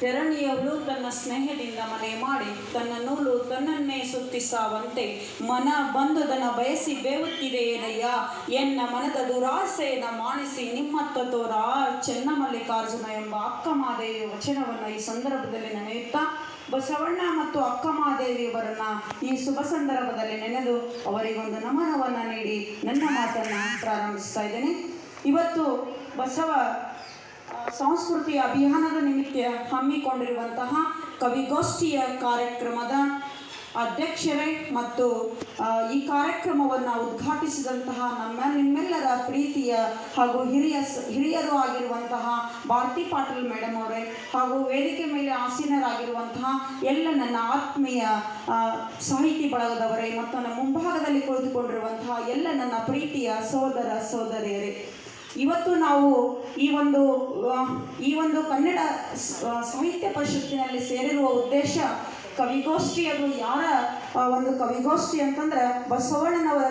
ತೆರಣಿಯವಳು ತನ್ನ ಸ್ನೇಹದಿಂದ ಮನೆ ಮಾಡಿ, ತನ್ನ ನೂಲು ತನ್ನನ್ನೇ ಸುತ್ತಿಸಾವಂತೆ, ಮನ ಬಂಧುದನ ಬಯಸಿ ಬೇವುತ್ತಿದೆ ಏನಯ್ಯ ಎನ್ನ ಮನದ ದುರಾಸೆಯನ್ನ ಮಾಣಿಸಿ ನಿಮ್ಮತ್ತ ತೋರ ಚೆನ್ನಮಲ್ಲಿಕಾರ್ಜುನ ಎಂಬ ಅಕ್ಕಮಾದೇವಿ ವಚನವನ್ನು ಈ ಸಂದರ್ಭದಲ್ಲಿ ನೆನೆಯುತ್ತಾ, ಬಸವಣ್ಣ ಮತ್ತು ಅಕ್ಕಮಾದೇವಿಯವರನ್ನ ಈ ಶುಭ ಸಂದರ್ಭದಲ್ಲಿ ನೆನೆದು ಅವರಿಗೊಂದು ನಮನವನ್ನು ನೀಡಿ ನನ್ನ ಮಾತನ್ನು ಪ್ರಾರಂಭಿಸ್ತಾ ಇದ್ದೇನೆ. ಇವತ್ತು ಬಸವ ಸಂಸ್ಕೃತಿ ಅಭಿಯಾನದ ನಿಮಿತ್ತ ಹಮ್ಮಿಕೊಂಡಿರುವಂತಹ ಕವಿಗೋಷ್ಠಿಯ ಕಾರ್ಯಕ್ರಮದ ಅಧ್ಯಕ್ಷರೇ ಮತ್ತು ಈ ಕಾರ್ಯಕ್ರಮವನ್ನು ಉದ್ಘಾಟಿಸಿದಂತಹ ನಮ್ಮ ನಿಮ್ಮೆಲ್ಲರ ಪ್ರೀತಿಯ ಹಾಗೂ ಹಿರಿಯ ಹಿರಿಯರು ಆಗಿರುವಂತಹ ಭಾರತಿ ಪಾಟೀಲ್ ಮೇಡಮ್ ಅವರೇ ಹಾಗೂ ವೇದಿಕೆ ಮೇಲೆ ಆಸೀನರಾಗಿರುವಂತಹ ಎಲ್ಲ ನನ್ನ ಆತ್ಮೀಯ ಸಾಹಿತಿ ಬಳಗದವರೇ ಮತ್ತು ನನ್ನ ಮುಂಭಾಗದಲ್ಲಿ ಕುಳಿತುಕೊಂಡಿರುವಂತಹ ಎಲ್ಲ ನನ್ನ ಪ್ರೀತಿಯ ಸೋದರ ಸೋದರಿಯರೇ. ಇವತ್ತು ನಾವು ಈ ಒಂದು ಈ ಒಂದು ಕನ್ನಡ ಸಾಹಿತ್ಯ ಪರಿಷತ್ತಿನಲ್ಲಿ ಸೇರಿರುವ ಉದ್ದೇಶ ಕವಿಗೋಷ್ಠಿ ಅದು ಯಾರ ಒಂದು ಕವಿಗೋಷ್ಠಿ ಅಂತಂದ್ರೆ ಬಸವಣ್ಣನವರ